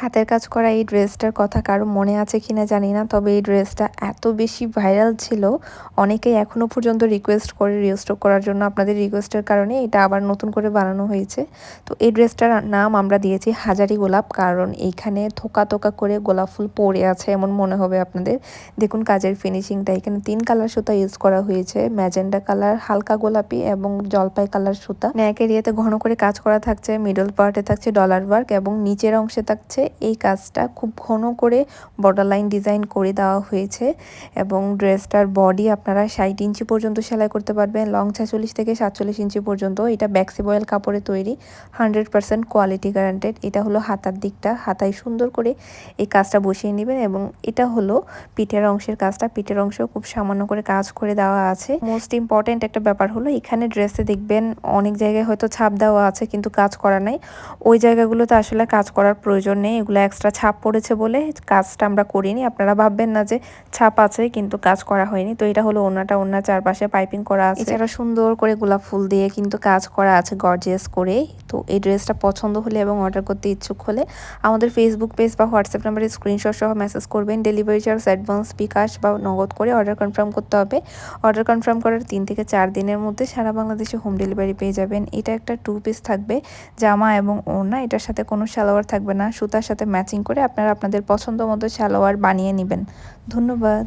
হাতের কাজ করা এই ড্রেসটার কথা কারও মনে আছে কিনা জানি না, তবে এই ড্রেসটা এত বেশি ভাইরাল ছিল, অনেকেই এখনও পর্যন্ত রিকোয়েস্ট করে রিস্টক করার জন্য। আপনাদের রিকোয়েস্টের কারণে এটা আবার নতুন করে বানানো হয়েছে। তো এই ড্রেসটার নাম আমরা দিয়েছি হাজারি গোলাপ, কারণ এইখানে থোকা থোকা করে গোলাপ ফুল পড়ে আছে এমন মনে হবে আপনাদের। দেখুন কাজের ফিনিশিংটা এখানে তিন কালার সুতা ইউজ করা হয়েছে ম্যাজেন্ডা কালার হালকা গোলাপি এবং জলপাই কালার সুতা। ন্যাক এরিয়াতে ঘন করে কাজ করা থাকছে মিডল পার্টে থাকছে ডলার ওয়ার্ক এবং নিচের অংশে থাকছে এই কাজটা খুব ঘন করে বর্ডার লাইন ডিজাইন করে দেওয়া হয়েছে এবং ড্রেসটার বডি আপনারা ষাট ইঞ্চি পর্যন্ত সেলাই করতে পারবেন লং ছেচল্লিশ থেকে সাতচল্লিশ ইঞ্চি পর্যন্ত। এটা ব্যাক্সিবয়েল কাপড়ে তৈরি হান্ড্রেড পার্সেন্ট কোয়ালিটি গ্যারান্টেড এটা হলো হাতার দিকটা, হাতায় সুন্দর করে এই কাজটা বসিয়ে নেবেন এবং এটা হলো পিঠের অংশের কাজটা। পিঠের অংশেও খুব সামান্য করে কাজ করে দেওয়া আছে। মোস্ট ইম্পর্টেন্ট একটা ব্যাপার হলো এখানে ড্রেসে দেখবেন অনেক জায়গায় হয়তো ছাপ দেওয়া আছে কিন্তু কাজ করা নাই। ওই জায়গাগুলোতে আসলে কাজ করার প্রয়োজন নেই এগুলো এক্সট্রা ছাপ পড়েছে বলে কাজটা আমরা করিনি। আপনারা ভাববেন না যে ছাপ আছে কিন্তু কাজ করা হয়নি। তো এটা হলো ওনাটা, ওনার চারপাশে পাইপিং করা আছে। এছাড়া সুন্দর করে গোলাপ ফুল দিয়ে কিন্তু কাজ করা আছে গর্জিয়াস করে তো এই ড্রেসটা পছন্দ হলে এবং অর্ডার করতে ইচ্ছুক হলে আমাদের ফেসবুক পেজ বা হোয়াটসঅ্যাপ নাম্বারে স্ক্রিনশট সহ মেসেজ করবেন। ডেলিভারি চার্জ অ্যাডভান্স বিকাশ বা নগদ করে অর্ডার কনফার্ম করতে হবে। অর্ডার কনফার্ম করার তিন থেকে চার দিনের মধ্যে সারা বাংলাদেশে হোম ডেলিভারি পেয়ে যাবেন। এটা একটা টু পিস থাকবে, জামা এবং ওড়না। এটার সাথে কোনো সালোয়ার থাকবে না সুতার সাথে ম্যাচিং করে আপনারা আপনাদের পছন্দ মতো সালোয়ার বানিয়ে নেবেন। ধন্যবাদ।